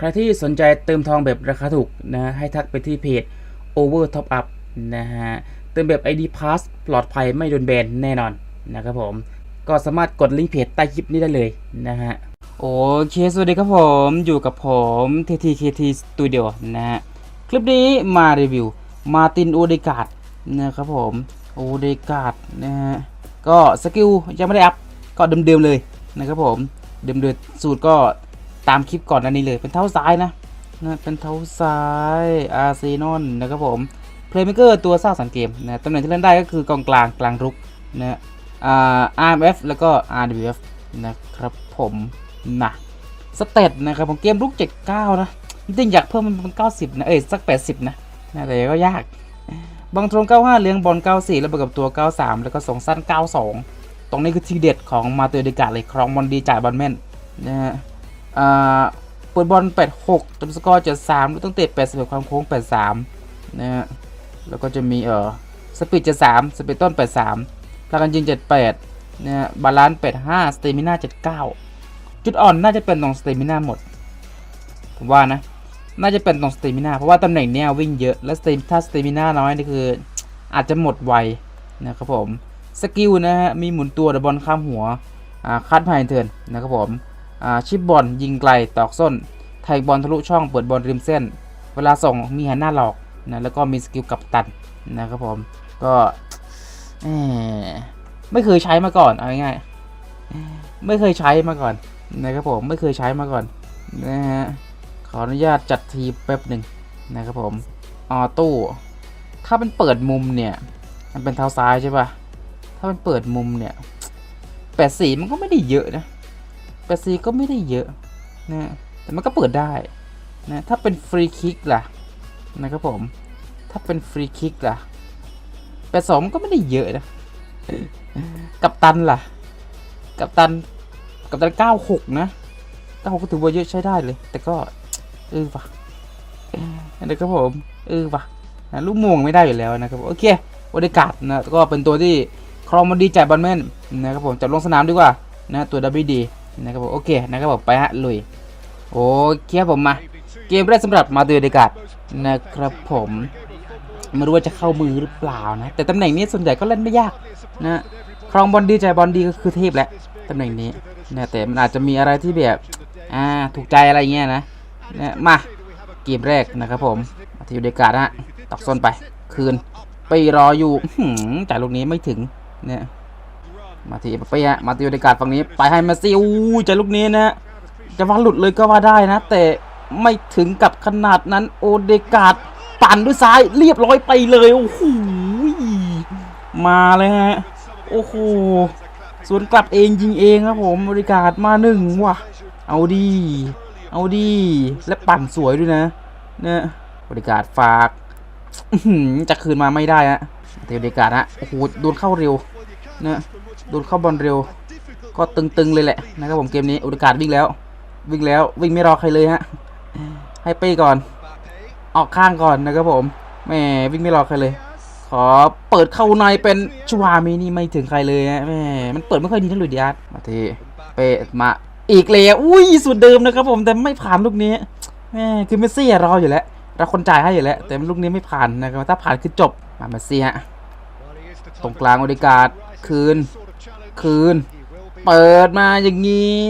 ใครที่สนใจเติมทองแบบราคาถูกนะให้ทักไปที่เพจ Over Top Up นะฮะเติมแบบ ID Pass ปลอดภัยไม่โดนแบนแน่นอนนะครับผม ก็สามารถกดลิงก์เพจใต้คลิปนี้ได้เลยนะฮะโอเค สวัสดีครับผมอยู่กับผม TTKT Studio นะฮะคลิปนี้มารีวิวมาตินโอเดกาดนะครับผมโอเดกาดนะฮะก็สกิลยังไม่ได้อัพก็เดิมๆเลยนะครับผมเดิมๆสูตรก็ ตามคลิปก่อนอันนี้เลยเป็นเท้าซ้ายนะนะเป็นเท้าซ้ายอาร์เซนอลนะครับผมเพลย์เมเกอร์ตัวสร้างสรรค์เกมนะตำแหน่งที่เล่นได้ก็คือกองกลางกลางรุกนะอ่า RMF แล้วก็ RWF นะครับผมนะสเตตนะครับผมเกมรุก 79 นะจริงอยากเพิ่มมันเป็น 90 นะ เอ้ยสัก 80 นะนะแต่ก็ยาก บางตรง 95 เลี้ยงบอล 94 แล้วบวกกับตัว 93 แล้วก็ส่งสั้น 92 ตรงนี้คือทีเด็ดของมาเตอร์เดกาเลยครองบอลดีจ่ายบอลแม่นนะฮะ เปิดบอล 86จำสกอร์ 73ลูกตั้งเตะ81 ความโค้ง 83 นะฮะ แล้วก็จะมีเออสปีด 73 สปีดต้น 83พลังกันยิง 78 นะฮะ บาลานซ์ 85 สเตมิน่า 79 จุดอ่อนน่าจะเป็นตรงสเตมิน่าหมด ผมว่านะ น่าจะเป็นตรงสเตมิน่า เพราะว่าตำแหน่งเนี้ยวิ่งเยอะ และสเตมถ้าสเตมิน่าน้อยนี่คืออาจจะหมดไวนะครับผม สกิลนะฮะ มีหมุนตัวดยวบอลข้ามหัวอ่าคัดภายในเทิร์นนะครับผม ชิปบอลยิงไกลตอกส้น ไทยบอลทะลุช่องเปิดบอลริมเส้น เวลาส่งมีหันหน้าหลอกนะแล้วก็มีสกิลกับตันนะครับผมก็ไม่เคยใช้มาก่อนเอาง่ายๆไม่เคยใช้มาก่อนนะครับผมไม่เคยใช้มาก่อนนะฮะขออนุญาตจัดทีแป๊บหนึ่งนะครับผมออโต้ถ้าเป็นเปิดมุมเนี่ย มันเป็นเท้าซ้ายใช่ปะถ้ามันเปิดมุมเนี่ยแปดสีมันก็ไม่ได้เยอะนะ แปดสีก็ไม่ได้เยอะนะแต่มันก็เปิดได้นะถ้าเป็นฟรีคิกล่ะนะครับผม ถ้าเป็นฟรีคิกล่ะแปดสองก็ไม่ได้เยอะนะกับตันล่ะ กับตันกับตันเก้าหกนะเก้าหกก็ถือว่าเยอะใช้ได้เลย แต่ก็เออว่ะนะครับผมเออว่ะนะลูกโมงไม่ได้อยู่แล้วนะครับโอเคบริการนะก็เป็นตัวที่ครองมันดีจ่ายบอลแม่นนะครับผมจับลงสนามดีกว่านะตัวดับบิดี นะครับผมโอเคนะครับผมไปฮะลุยโอเคครับผมมา เกมแรกสำหรับมาเตอร์เดกาดนะครับผมไม่รู้ว่าจะเข้ามือหรือเปล่านะ แต่ตำแหน่งนี้ส่วนใหญ่ก็เล่นไม่ยากนะครองบอลดีใจบอลดีก็คือเทพแหละตำแหน่งนี้นะแต่มันอาจจะมีอะไรที่แบบอ่าถูกใจอะไรเงี้ยนะเนี่ยมาเกมแรกนะครับผมมาทีเดกาดฮะตอกส้นไป คืน ไปรออยู่จ่ายลูกนี้ไม่ถึงเนี่ย มาทีไปฮะมาทีเดกาดฝั่งนี้ ไปให้มาซิอู้จ่ายลูกนี้นะ จะว่าหลุดเลยก็ว่าได้นะ แต่ไม่ถึงกับขนาดนั้นโอเดกาดปั่นด้วยซ้ายเรียบร้อยไปเลยโอ้โหมาเลยฮะโอ้โหสวนกลับเองยิงเองครับผมโอเดกาดมาหนึ่งว่ะ เอาดี เอาดี และปั่นสวยด้วยนะเนี่ยบริการฝากจะคืนมาไม่ได้ฮะเทบริการฮะโอ้โหโดนเข้าเร็วเนี่ย โดนเข้าบอลเร็ว ก็ตึงๆเลยแหละนะครับผมเกมนี้บริการวิ่งแล้ว วิ่งแล้ววิ่งไม่รอใครเลยฮะให้เป้ก่อน ออกข้างก่อนนะครับผมแหมวิ่งไม่รอใครเลย ขอเปิดเข้าในเป็นชวามีนี่ไม่ถึงใครเลยฮะแหมมันเปิดไม่ค่อยดีนะลุยดิอาร์มาทีเป้มาอีกเลยอุ้ยสุดเดิมนะครับผมแต่ไม่ผ่านลูกนี้แหมคือเมสซี่รออยู่แล้วเราคนจ่ายให้อยู่แล้ว แต่ลูกนี้ไม่ผ่านนะครับถ้าผ่านคือจบมาเมสซี่ฮะตรงกลางโอดิการดคืน คืน เปิดมาอย่างนี้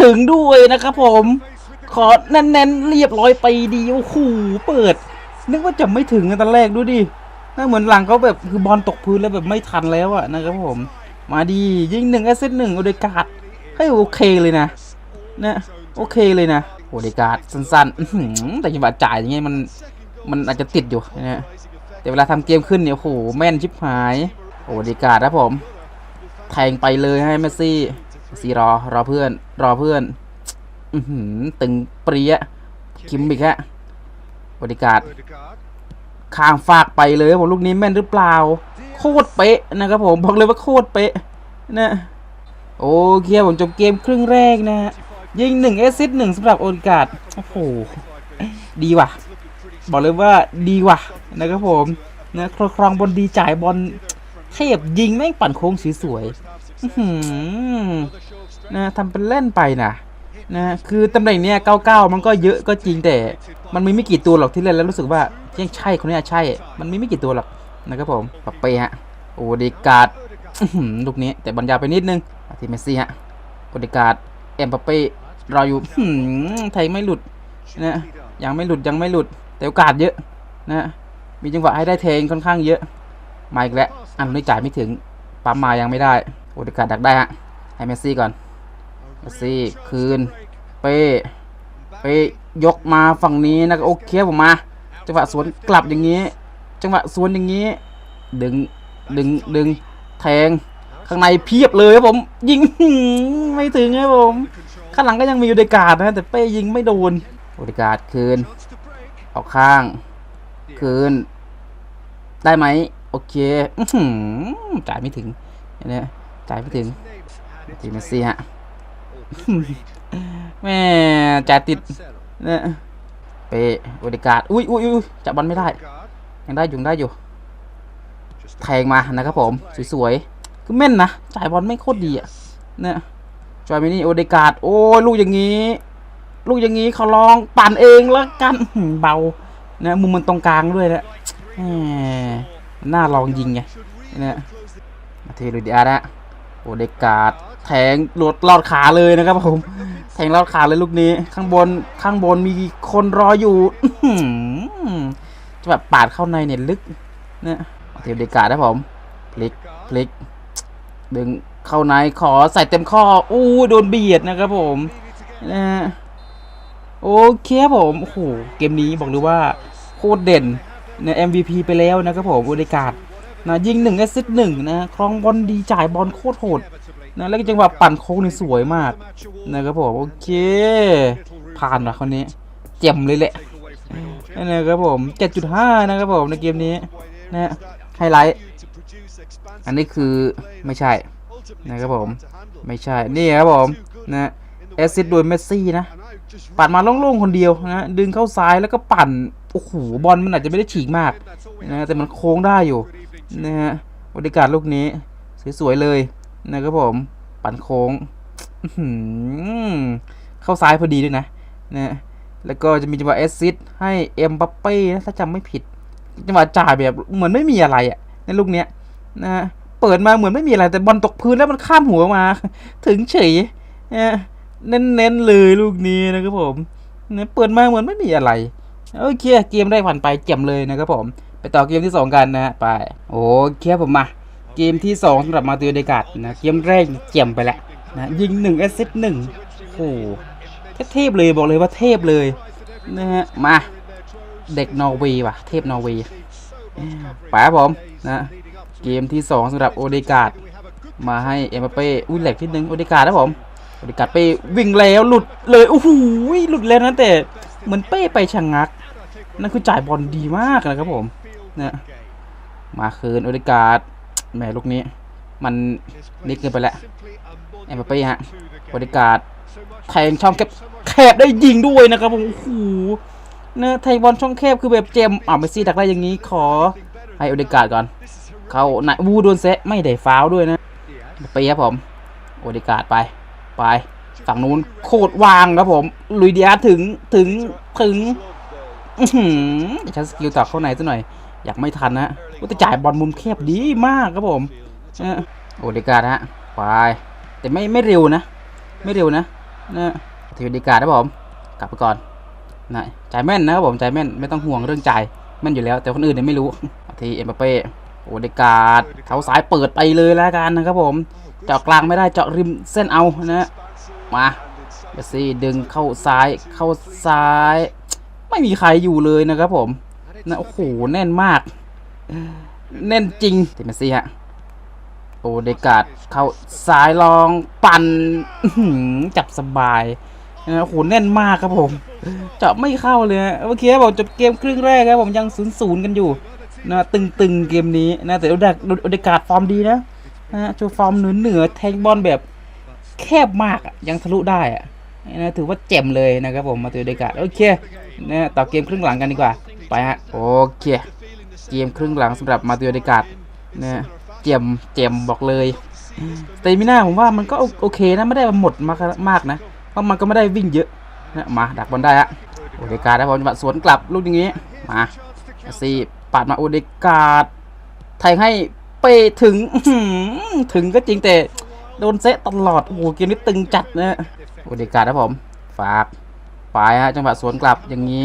ถึงด้วยนะครับผม ขอแน่นๆเรียบร้อยไปดีโอ้โหเปิด นึกว่าจะไม่ถึงตอนแรกดูดิน่าเหมือนหลังเขาแบบคือบอลตกพื้นแล้วแบบไม่ทันแล้วอะนะครับผม มาดียิงหนึ่งแอสเซทหนึ่งโอเดกาดให้ยโอเคเลยนะนะโอเคเลยนะโอเดกาดสั้นๆแต่จังหวะจ่ายอย่างเงี้ยมันมันอาจจะติดอยู่นะแต่เวลาทำเกมขึ้นเนี่ยโอ้โหแม่นชิบหาย โอเดการ์ดนะผม แทงไปเลยให้เมสซี่สซี่รอรอเพื่อน รอเพื่อนอือหือตึงเปรี้ยคิมบิกฮะบริการข้างฝากไปเลยผมลูกนี้แม่นหรือเปล่า โคตรเป๊ะนะครับผมบอกเลยว่าโคตรเป๊ะนะโอเคผมจบเกมครึ่งแรกนะยิงหนึ่งเอซิสหนึ่งสำหรับโอการ์ดโอ้โหดีว่ะ บอกเลยว่าดีว่ะนะครับผมนะครอครองบอลดีจ่ายบอล เทพยิงแม่งปั่นโค้งสวยๆนะทำเป็นเล่นไปนะนะคือตำแหน่งเนี้ย99มันก็เยอะก็จริงแต่ มันมีไม่กี่ตัวหรอกที่เล่นแล้วรู้สึกว่ายังใช่คนนี้ใช่ มันมีไม่กี่ตัวหรอกนะครับผมปัปเป้ฮะโอเดกาดลูกนี้แต่บอลยาวไปนิดนึงทีเมสซี่ฮะโอเดกาดเอ็มปัปเป้รออยู่ไทยไม่หลุดนะยังไม่หลุดยังไม่หลุดแต่โอกาสเยอะนะมีจังหวะให้ได้เทงค่อนข้างเยอะมาอีกแล้ว อันนี้จ่ายไม่ถึง ปั๊มมายังไม่ได้ โอการ์ดดักได้ฮะ ให้เมสซี่ก่อน เมสซี่คืน เป้ไปยกมาฝั่งนี้นะโอเคผมมา จังหวะสวนกลับอย่างนี้ จังหวะสวนอย่างนี้ ดึง ดึง ดึง แทง ข้างในเพียบเลยครับผม ยิงไม่ถึงครับผม ข้างหลังก็ยังมีโอเดการ์ดนะแต่เป้ยิงไม่โดนโอเดการ์ดคืน ออกข้าง คืน ได้ไหม เคอื้อหือจ่ายไม่ถึงเนี่ยจ่ายไม่ถึงทีมเมสซี่ฮะแม่จ่ายติดเนี่ยเปโอเดการ์ดอุ้ยอุ้ยอุ้ยจับบอลไม่ได้ ยังได้อยู่ได้อยู่ แทงมานะครับผม สวยๆคือแม่นนะจ่ายบอลไม่โคตรดีอะเนี่ยจอยมินี่โอเดการ์ดโอ้ยลูกอย่างนี้ ลูกอย่างนี้เขาลองปั่นเองแล้วกันเบานะมุมมันตรงกลางด้วยนะแหม หน้าลองยิงไงเนี่ยมาเทลุดิอาร์นะโอเดกาดแทงหลดลอดขาเลยนะครับผม แทงลอดขาเลยลูกนี้ ข้างบนข้างบนมีคนรออยู่จะแบบปาดเข้าในเนี่ยลึกเนี่ยเทลุดิการ์ดนะผมพลิกพลิก ดึงเข้าในขอใส่เต็มข้ออู้โดนเบียดนะครับผมนะโอเคผมโอ้โหเกมนี้บอกเลยว่าโคตรเด่น เนี่ย MVP ไปแล้วนะครับผมบริการนะยิงหนึ่งแอสซิสต์หนึ่งนะครองบอลดีจ่ายบอลโคตรโหดนะแล้วก็จังหวะปั่นโค้งนี่สวยมากนะครับผมโอเค ผ่านว่ะคนนี้เจ็มเลยแหละนะครับผม 7.5 นะครับผมในเกมนี้นะไฮไลท์อันนี้คือไม่ใช่นะครับผมไม่ใช่นี่ครับผมนะแอสซิดโดยเมสซี่นะ ปั่นมาโล่งๆคนเดียวนะดึงเข้าซ้ายแล้วก็ปั่น โอ้โหบอลมันอาจจะไม่ได้ฉีกมากนะแต่มันโค้งได้อยู่นะฮะบริการลูกนี้สวยๆเลยนะครับผมปั่นโค้งเข้าซ้ายพอดีด้วยนะนะแล้วก็จะมีจังหวะแอสซิดให้เอ็มบัปเป้ถ้าจำไม่ผิดจังหวะจ่ายแบบเหมือนไม่มีอะไรอะในลูกเนี้ยนะฮะเปิดมาเหมือนไม่มีอะไรแต่บอลตกพื้นแล้วมันข้ามหัวมา ถึงเฉยนะเน้นๆเลยลูกนี้นะครับผมนะเปิดมาเหมือนไม่มีอะไร โอเคเกมได้ผ่านไปเจ็มเลยนะครับผม ไปต่อเกมที่ 2 กันนะฮะไปโอเคผมมา เกมที่ 2สำหรับมาติโอเดกาดนะเกมแรกเจ็มไปแล้วนะยิง1แอสซิสต์หนึ่งโอ้เทพเลยบอกเลยว่าเทพเลยนะฮะมาเด็กนอร์เวย์ว่ะ เทพนอร์เวย์ไปผมนะเกมที่ 2สำหรับโอเดกาดมาให้เอ็มเป้อุ้ยแหลกที่นึงโอเดกาดนะผมโอเดกาดเป้วิ่งแล้วหลุดเลยโอ้โหหลุดแล้วนะแต่ เหมือนเป้ไปชะงงัก นั่นคือจ่ายบอลดีมากนะครับผมนะมาคืนโอเดการ์ดแหมลูกนี้ มันนิดเกินไปแล้วเอ็มบัปเป้ฮะโอเดการ์ดแทงช่องแคบแคบได้ยิงด้วยนะครับผมโอ้โหนะแทงบอลช่องแคบคือแบบเจมอ่าเมสซี่ดักได้อย่างนี้ขอให้โอเดการ์ดก่อน เขาไหนวูโดนเซะไม่ได้ฟาวด้วยนะไปครับผมโอเดการ์ดไปไป ฝั่งนู้นโคตรวางครับผมลุยเดียถึงถึงถึงใช้สกิลต่อเข้าในซะหน่อย อยากไม่ทันนะว่าจะจ่ายบอลมุมแคบดีมากครับผมออโอเดการ์ฮะไปแต่ไม่ไม่เร็วนะ ไม่เร็วนะนะทีโอเดการ์ดนะผมกลับไปก่อนนะจ่ายแม่นนะครับผมจ่ายแม่นไม่ต้องห่วงเรื่องจ่ายแม่นอยู่แล้ว แต่คนอื่นเนี่ยไม่รู้ทีเอ็มบัปเป้โอเดการ์เท้าซ้ายเปิดไปเลยแล้วกันนะครับผม เจาะกลางไม่ได้เจาะริมเส้นเอานะ มาเบสซี่ดึงเข้าซ้ายเข้าซ้าย ไม่มีใครอยู่เลยนะครับผมนะโอ้โหแน่นมาก แน่นจริงเทมเมสซี่ฮะโอเดกาดเข้าซ้ายลองปั่นจับสบายนะโอ้โหแน่นมากครับผมจะไม่เข้าเลยนะโอเคครับผมจบเกมครึ่งแรกครับผมยังศูนย์ศูนย์กันอยู่นะตึงๆเกมนี้นะแต่โอเดกโอเดกาดฟอร์มดีนะนะโชว์ฟอร์มเหนือเหนือแทงบอลแบบ แคบมากยังทะลุได้อะนะถือว่าเจ็มเลยนะครับผมมาตัวอเดกาโอเคนะต่อเกมครึ่งหลังกันดีกว่า ไปฮะโอเค เกมครึ่งหลังสำหรับมาตัวอเดการ์ดนะเจ็มเจ็มบอกเลยสเตมิน่าผมว่ามันก็โอโอเคนะไม่ได้หมดมากมากนะราะมันก็ไม่ได้วิ่งเยอะนะมาดักบอลได้ฮะโอเดการ์ดนะผมจังหวะสวนกลับลูกอย่างนี้มาสซี่ปัดมาโอเดการ์ดแทงให้เปถึงถึงก็จริงแต่ โดนเซะตลอด โอ้โหเกมนี้ตึงจัดนะโอเดการ์ดนะผม ฝากไปฮะจังหวะสวนกลับอย่างนี้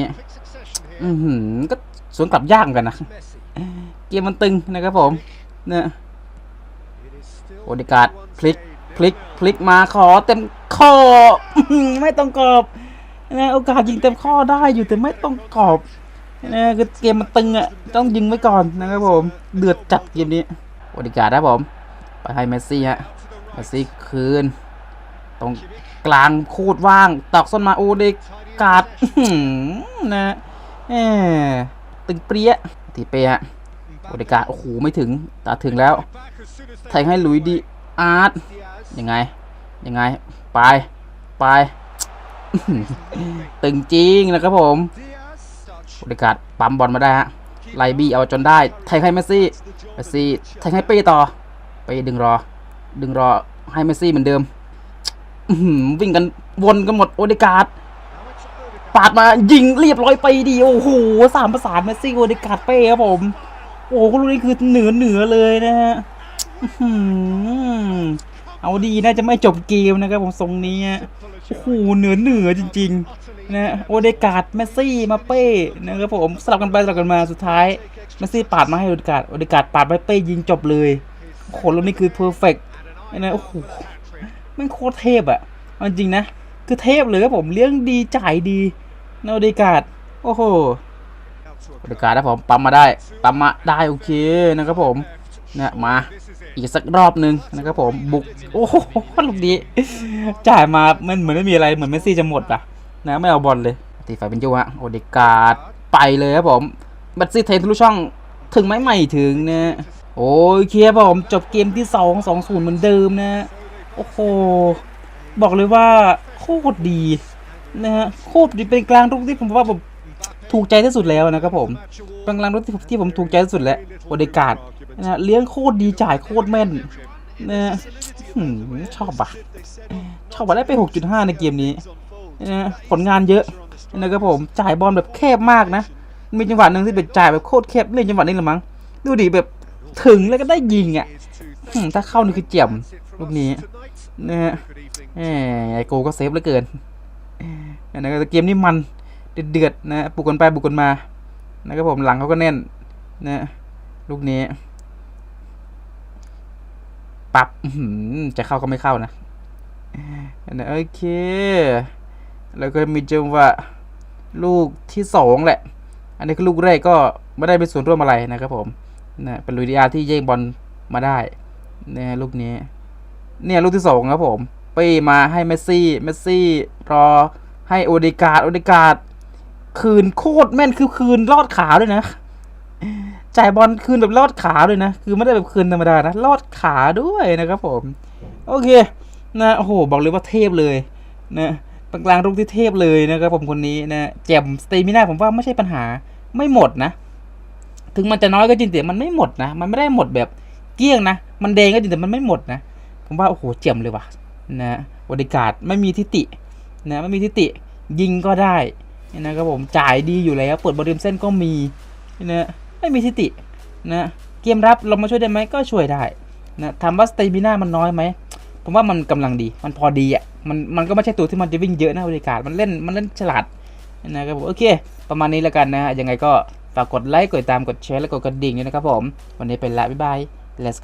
อือหือก็สวนกลับยากเหมือนกันนะ เกมมันตึงนะครับผม เนี่ยโอเดกาดพลิกพลิกพลิกมาขอเต็มข้อไม่ต้องกรอบนะโอกาสยิงเต็มข้อได้อยู่แต่ไม่ต้องกรอบนะคือเกมมันตึงอะต้องยิงไว้ก่อนนะครับผม เดือดจัดเกมนี้โอเดการ์ดนะผม ไปให้เมสซี่ฮะ มสซี่คืน ตรงกลางโคตรว่างตอกส้นมาโอเดกาดอื้ออนะแหมตึงเปรี้ยตีเปียโอเดกาดโอ้โหไม่ถึงตาถึงแล้วแทงให้ลุยดีอาร์ตยังไง ยังไง ไป ไป ตึงจริงนะครับผมโอเดกาดปั๊มบอลมาได้ฮะไลบี้เอาจนได้ แทงให้เมสซี่เมสซี่แทงให้เป้ต่อเป้ดึงรอ ดึงรอให้เมสซี่เหมือนเดิมวิ่งกันวนกันหมดโอเดกาดปาดมายิงเรียบร้อยไปดีโอ้โหสามประสานเมสซี่โอเดกาดเป้ครับผม โอ้โหลูกนี้คือเหนือเหนือเลยนะฮะเอาดีน่าจะไม่จบเกมนะครับผมทรงนี้โอ้โหเหนือเหนือจริงๆนะโอเดกาดเมสซี่มาเป้นะครับผมสลับกันไปสลับกันมาสุดท้ายเมสซี่ปาดมาให้โอเดกาดโอเดกาดปาดไปเป้ยิงจบเลยโอ้โหลูกนี้คือเพอร์เฟกต์ นะโอ้โหแม่งโคตรเทพอะเอาจริงนะ คือเทพเลยครับผมเลี้ยงดีจ่ายดีนาเดกาดโอ้โหเดกาดนะผมปั๊มมาได้ปั๊มมาได้โอเคนะครับผมเนี่ยมาอีกสักรอบหนึ่งนะครับผมบุกโอ้โหลูกนี้จ่ายมามันเหมือนไม่มีอะไรเหมือนเมสซี่จะหมดอะนะไม่เอาบอลเลยตีฝ่ายเป็นยูฮะโอเดกาดไปเลยครับผมเมสซี่เทนทะลุช่องถึงไหมไม่ถึงนะ โอเคครับผมจบเกมที่สองสองศูนย์เหมือนเดิมนะ โอ้โห บอกเลยว่าโคตรดีนะฮะโคตรดีเป็นกลางรุกที่ผมว่าผมถูกใจที่สุดแล้วนะครับผมเป็นกลางรุกที่ที่ผมถูกใจที่สุดแล้วโอเดการ์ดนะเลี้ยงโคตรดีจ่ายโคตรแม่นนะฮะชอบอะชอบว่าได้ไป 6.5 ในเกมนี้นะผลงานเยอะนะครับผมจ่ายบอลแบบแคบมากนะ มีจังหวะหนึ่งที่เป็นจ่ายแบบโคตรแคบเล่นจังหวะนี้ละมั้งดูดิแบบ ถึงแล้วก็ได้ยิงอะถ้าเข้านี่คือเจียมลูกนี้นะฮะไอโกก็เซฟเหลือเกินนะครับเกมนี้มันเดือดๆนะบุกกันไปบุกกันมานะครับผมหลังเขาก็แน่นนะลูกนี้ปับจะเข้าก็ไม่เข้านะนะโอเค แล้วก็มีจังหวะลูกที่สองแหละ อันนี้คือลูกแรกก็ไม่ได้เป็นส่วนร่วมอะไรนะครับผม นะเป็นลุยดีอาร์ที่แย่งบอลมาได้นะลูกนี้เนี่ยลูกที่สองครับผมไปมาให้เมสซี่เมสซี่รอให้โอเดการ์ดโอเดการ์ดคืนโคตรแม่นคือคืนลอดขาด้วยนะจ่ายบอลคืนแบบลอดขาด้วยนะ คือไม่ได้แบบคืนธรรมดานะลอดขาด้วยนะครับผม โอเคนะโอ้โหบอกเลยว่าเทพเลยนะกลางลูกที่เทพเลยนะครับผมคนนี้นะแจ่มสเตมิน่าผมว่าไม่ใช่ปัญหาไม่หมดนะ ถึงมันจะน้อยก็จริงแต่มันไม่หมดนะ มันไม่ได้หมดแบบเกลี้ยงนะ มันแดงก็จริงแต่มันไม่หมดนะ ผมว่าโอ้โหเจียมเลยว่ะนะบริการไม่มีทิฏฐินะไม่มีทิฏฐิยิงก็ได้นะครับผมจ่ายดีอยู่แล้วเปิดบอลริมเส้นก็มีนะไม่มีทิฏฐินะเกมรับเรามาช่วยได้ไหมก็ช่วยได้นะถามว่าสเตมิน่ามันน้อยไหมผมว่ามันกำลังดี มันพอดีอะ มันมันก็ไม่ใช่ตัวที่มันจะวิ่งเยอะนะบริการมันเล่นมันเล่นฉลาดนะครับผมโอเค ประมาณนี้แล้วกันนะฮะยังไงก็ ฝากกดไลค์กดติดตามกดแชร์และกดกระดิ่งด้วยนะครับผม วันนี้เป็นละบ๊ายบาย let's